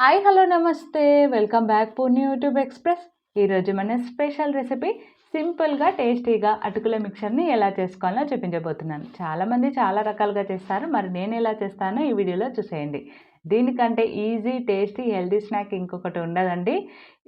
Hi hello నమస్తే. Welcome back Purni YouTube express. ఈరోజు మన స్పెషల్ రెసిపీ సింపుల్గా టేస్టీగా అటుకుల మిక్చర్ని ఎలా చేసుకోవాలో చూపించబోతున్నాను. చాలామంది చాలా రకాలుగా చేస్తారు. మరి నేను ఎలా చేస్తానో ఈ వీడియోలో చూసేయండి. దీనికంటే ఈజీ టేస్టీ హెల్దీ స్నాక్ ఇంకొకటి ఉండదండి.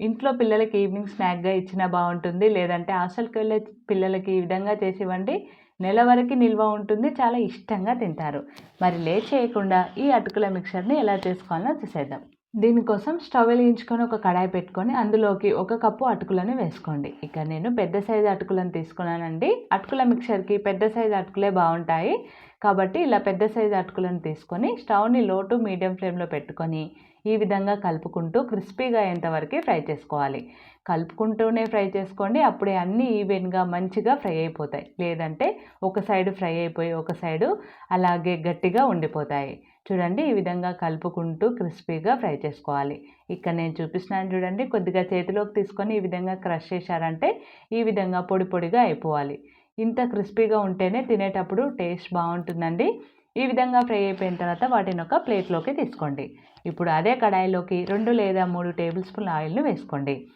ఇంట్లో పిల్లలకి ఈవినింగ్ స్నాక్గా ఇచ్చినా బాగుంటుంది. లేదంటే హాస్టల్కి వెళ్ళే పిల్లలకి ఈ విధంగా చేసి ఇవ్వండి నెల వరకు నిల్వ ఉంటుంది. చాలా ఇష్టంగా తింటారు. మరి లేట్ చేయకుండా ఈ అటుకుల మిక్చర్ని ఎలా చేసుకోవాలో చూసేద్దాం. దీనికోసం స్టవ్ వెలిగించుకొని ఒక కడాయి పెట్టుకొని అందులోకి ఒక కప్పు అటుకులను వేసుకోండి. ఇక నేను పెద్ద సైజు అటుకులను తీసుకున్నానండి. అటుకుల మిక్చర్కి పెద్ద సైజు అటుకులే బాగుంటాయి. కాబట్టి ఇలా పెద్ద సైజు అటుకులను తీసుకొని స్టవ్ని లో టు మీడియం ఫ్లేమ్లో పెట్టుకొని ఈ విధంగా కలుపుకుంటూ క్రిస్పీగా అయ్యేంతవరకు ఫ్రై చేసుకోవాలి. కలుపుకుంటూనే ఫ్రై చేసుకోండి. అప్పుడే అన్నీ ఈవెన్గా మంచిగా ఫ్రై అయిపోతాయి. లేదంటే ఒక సైడు ఫ్రై అయిపోయి ఒక సైడు అలాగే గట్టిగా ఉండిపోతాయి. చూడండి ఈ విధంగా కలుపుకుంటూ క్రిస్పీగా ఫ్రై చేసుకోవాలి. ఇక్కడ నేను చూపిస్తున్నాను చూడండి. కొద్దిగా చేతిలోకి తీసుకొని ఈ విధంగా క్రష్ చేశారంటే ఈ విధంగా పొడి పొడిగా అయిపోవాలి. ఇంత క్రిస్పీగా ఉంటేనే తినేటప్పుడు టేస్ట్ బాగుంటుందండి. ఈ విధంగా ఫ్రై అయిపోయిన తర్వాత వాటిని ఒక ప్లేట్లోకి తీసుకోండి. ఇప్పుడు అదే కడాయిలోకి రెండు లేదా మూడు టేబుల్ స్పూన్ ఆయిల్ను వేసుకోండి.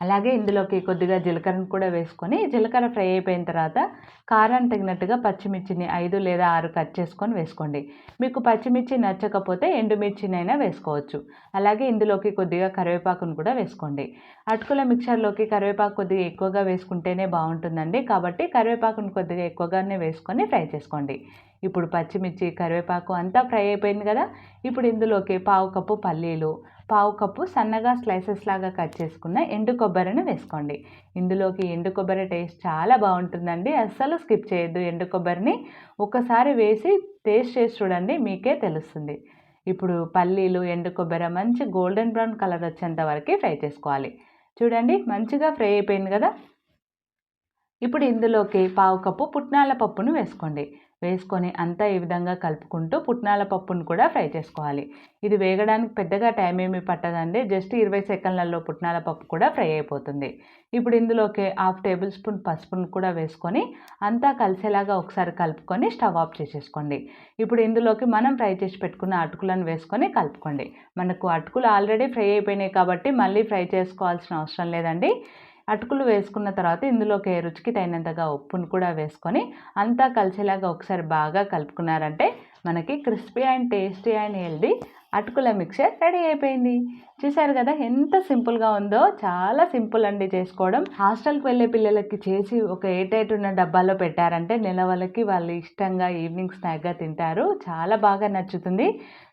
అలాగే ఇందులోకి కొద్దిగా జీలకర్రను కూడా వేసుకొని జీలకర్ర ఫ్రై అయిపోయిన తర్వాత కారాన్ని తగినట్టుగా పచ్చిమిర్చిని ఐదు లేదా ఆరు కట్ చేసుకొని వేసుకోండి. మీకు పచ్చిమిర్చి నచ్చకపోతే ఎండుమిర్చినైనా వేసుకోవచ్చు. అలాగే ఇందులోకి కొద్దిగా కరివేపాకును కూడా వేసుకోండి. అటుకుల మిక్చర్లోకి కరివేపాకు కొద్దిగా ఎక్కువగా వేసుకుంటేనే బాగుంటుందండి. కాబట్టి కరివేపాకును కొద్దిగా ఎక్కువగానే వేసుకొని ఫ్రై చేసుకోండి. ఇప్పుడు పచ్చిమిర్చి కరివేపాకు అంతా ఫ్రై అయిపోయింది కదా ఇప్పుడు ఇందులోకి పావు కప్పు పల్లీలు పావు కప్పు సన్నగా స్లైసెస్ లాగా కట్ చేసుకున్న ఎండు కొబ్బరిని వేసుకోండి. ఇందులోకి ఎండు కొబ్బరి టేస్ట్ చాలా బాగుంటుందండి. అస్సలు స్కిప్ చేయొద్దు ఎండు కొబ్బరిని. ఒకసారి వేసి టేస్ట్ చేసి చూడండి మీకే తెలుస్తుంది. ఇప్పుడు పల్లీలు ఎండు కొబ్బరి మంచి గోల్డెన్ బ్రౌన్ కలర్ వచ్చేంత వరకు ఫ్రై చేసుకోవాలి. చూడండి మంచిగా ఫ్రై అయిపోయింది కదా? ఇప్పుడు ఇందులోకి పావు కప్పు పుట్నాల పప్పును వేసుకోండి. వేసుకొని అంతా ఈ విధంగా కలుపుకుంటూ పుట్నాల పప్పును కూడా ఫ్రై చేసుకోవాలి. ఇది వేగడానికి పెద్దగా టైం ఏమీ పట్టదండి. జస్ట్ ఇరవై సెకండ్లలో పుట్నాల పప్పు కూడా ఫ్రై అయిపోతుంది. ఇప్పుడు ఇందులోకి హాఫ్ టేబుల్ స్పూన్ పసుపును కూడా వేసుకొని అంతా కలిసేలాగా ఒకసారి కలుపుకొని స్టవ్ ఆఫ్ చేసేసుకోండి. ఇప్పుడు ఇందులోకి మనం ఫ్రై చేసి పెట్టుకున్న అటుకులను వేసుకొని కలుపుకోండి. మనకు అటుకులు ఆల్రెడీ ఫ్రై అయిపోయినాయి కాబట్టి మళ్ళీ ఫ్రై చేసుకోవాల్సిన అవసరం లేదండి. అటుకులు వేసుకున్న తర్వాత ఇందులోకి రుచికి తగినంతగా ఉప్పును కూడా వేసుకొని అంతా కలిసేలాగా ఒకసారి బాగా కలుపుకున్నారంటే మనకి crispy and tasty and healthy అటుకుల మిక్చర్ రెడీ అయిపోయింది. చూశారు కదా ఎంత సింపుల్గా ఉందో చాలా సింపుల్ అండి చేసుకోవడం. హాస్టల్కి వెళ్ళే పిల్లలకి చేసి ఒక ఎయిట్ ఉన్న డబ్బాలో పెట్టారంటే నెల వాళ్ళకి వాళ్ళు ఇష్టంగా ఈవినింగ్ స్నాక్గా తింటారు. చాలా బాగా నచ్చుతుంది.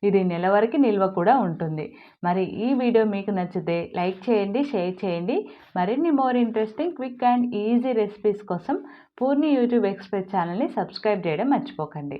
ఇది నెల వరకు నిల్వ కూడా ఉంటుంది. మరి ఈ వీడియో మీకు నచ్చితే లైక్ చేయండి షేర్ చేయండి. మరిన్ని more interesting quick and easy recipes కోసం పూర్ణి యూట్యూబ్ ఎక్స్ప్రెస్ ఛానల్ని సబ్స్క్రైబ్ చేయడం మర్చిపోకండి.